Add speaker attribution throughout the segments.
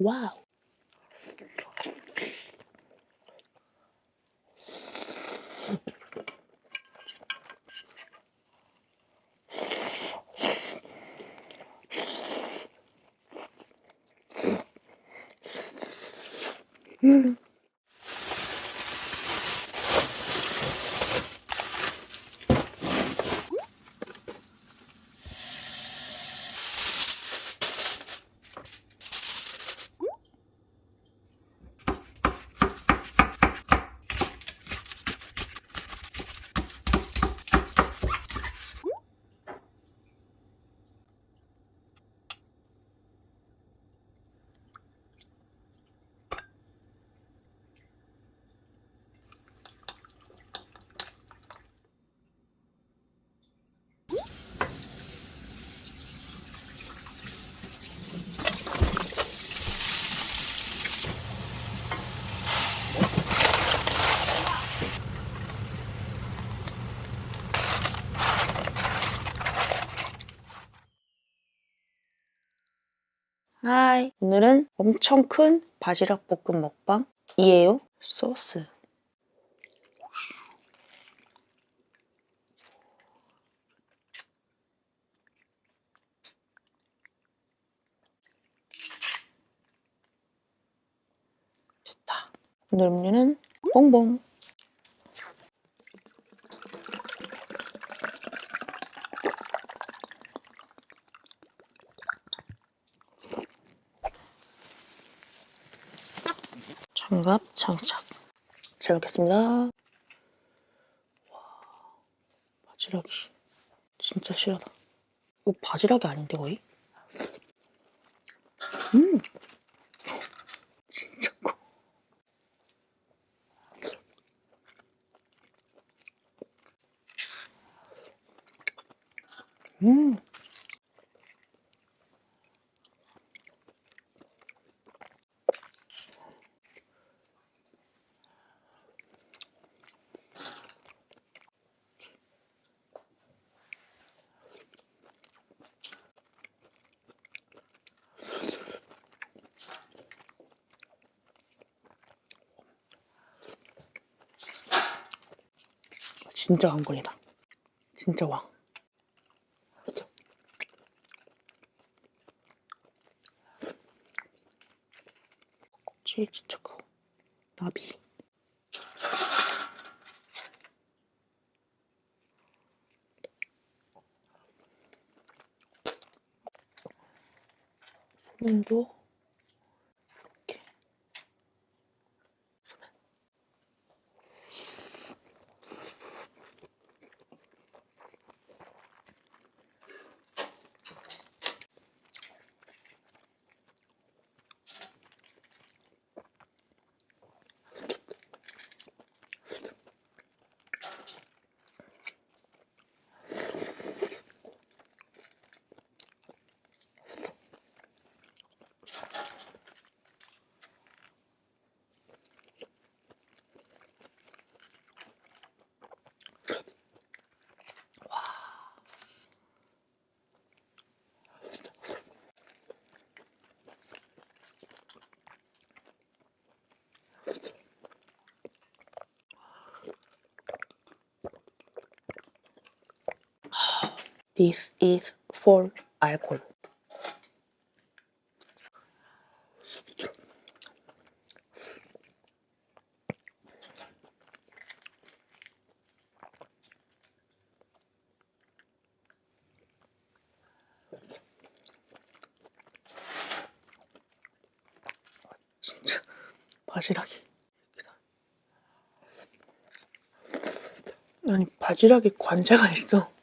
Speaker 1: 와 하이. 오늘은 엄청 큰 바지락 볶음 먹방 이에요. 소스. 됐다. 오늘 음료는 봉봉. 장갑 장착. 잘 먹겠습니다. 와, 바지락이 진짜 실하다. 이거 바지락이 아닌데 거의? 음, 진짜 커. 음. 진짜 왕건이다. 진짜 왕. 껍질 진짜 커. 나비. 소면도 이렇게. This is for alcohol. 진짜 바지락이 아니 바지락에 관자가 있어.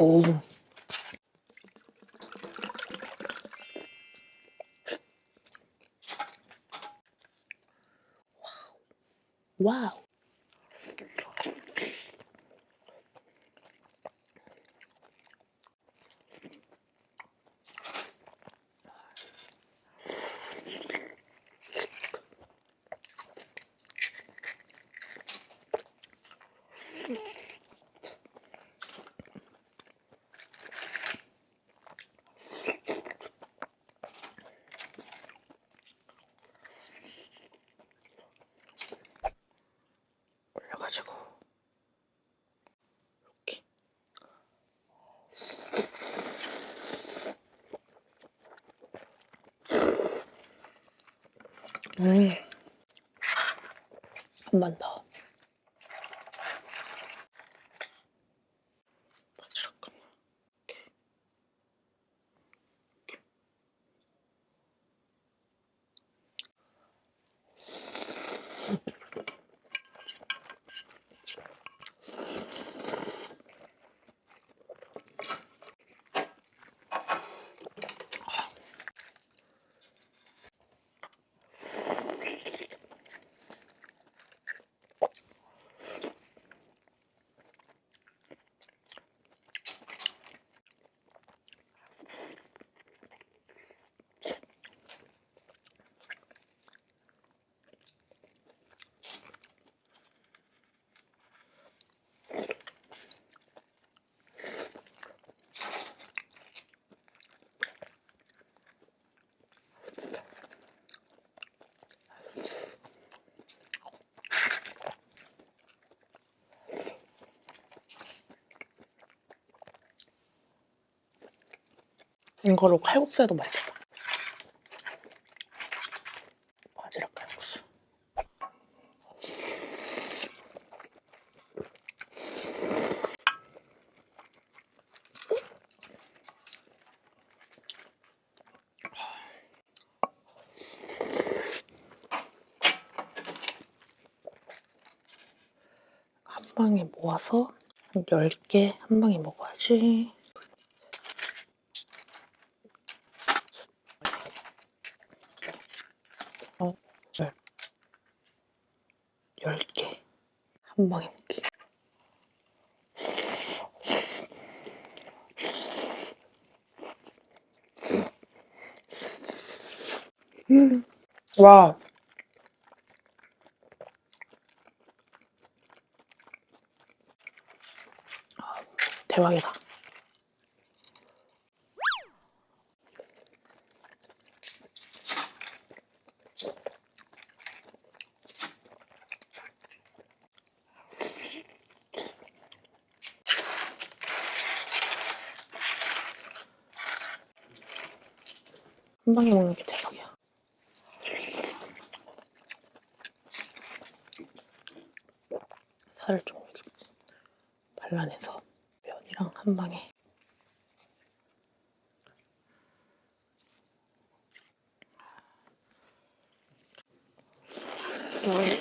Speaker 1: 오. 와우. 음. 한번 더. 이거로 칼국수 해도 맛있겠다. 바지락 칼국수. 한 방에 모아서 한 10개 한 방에 먹어야지. 어, 네. 10개. 한 방에 먹기. 음. 와. 대박이다. 한 방에 먹는 게 대박이야. 살을 좀 발라내서 면이랑 한 방에 이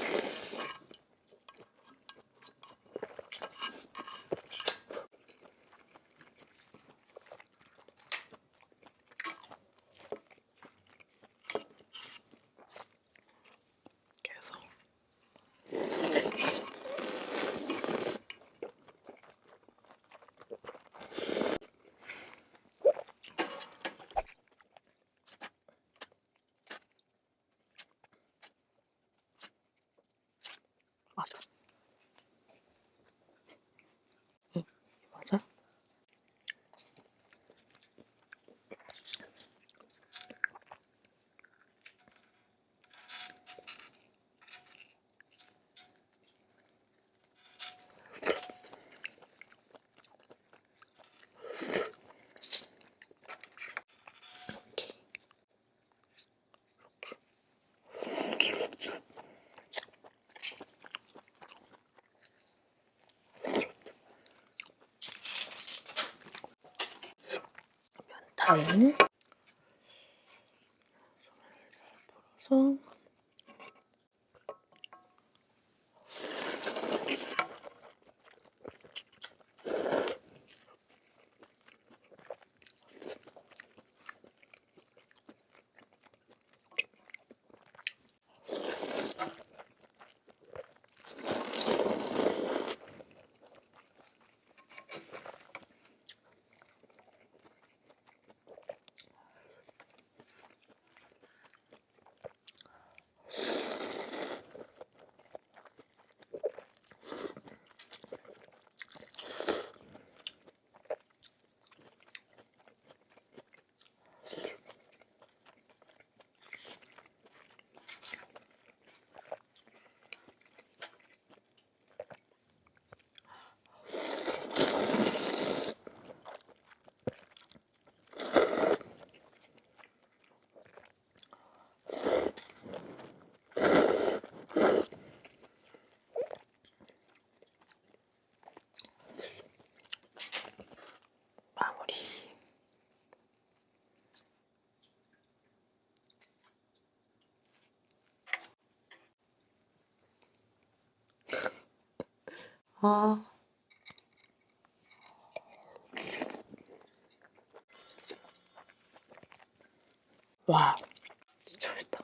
Speaker 1: 好 아. 와, 진짜 맛있다.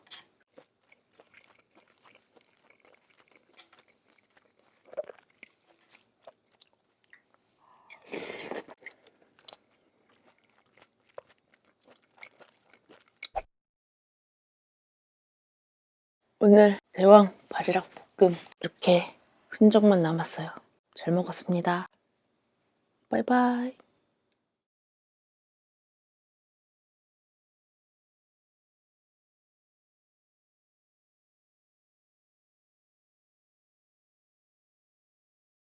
Speaker 1: 오늘 대왕 바지락 볶음 이렇게 흔적만 남았어요. 잘 먹었습니다. 바이바이.